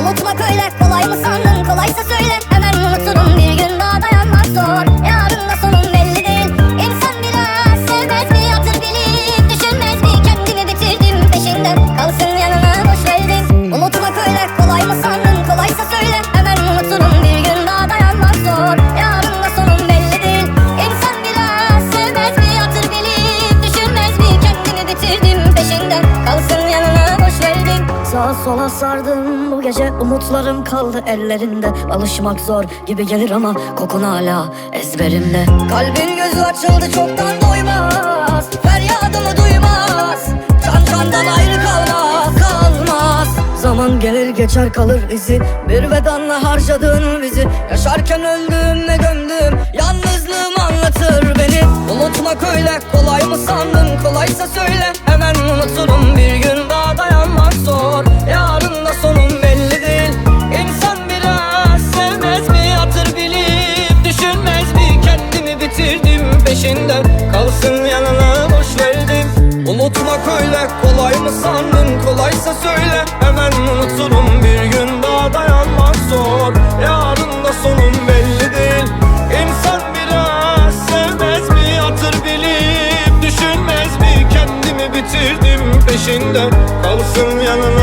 Unutmak öyle kolay mı sandın? Kolaysa söyle Sağa sola sardım. Bu gece umutlarım kaldı ellerinde. Alışmak zor gibi gelir ama kokun hala ezberimde. Kalbin gözü açıldı çoktan doymaz. Feryadımı duymaz. Can candan ayrı kalmaz kalmaz. Zaman gelir geçer kalır izi Bir bedanla harcadın bizi. Yaşarken öldüm ve gömdüm Yalnızlığım anlatır beni. Unutmak öyle kolay mı sandın? Kolaysa söyle hemen unuturum Bir gün. daha gezdirdim peşinde Kalsın yanına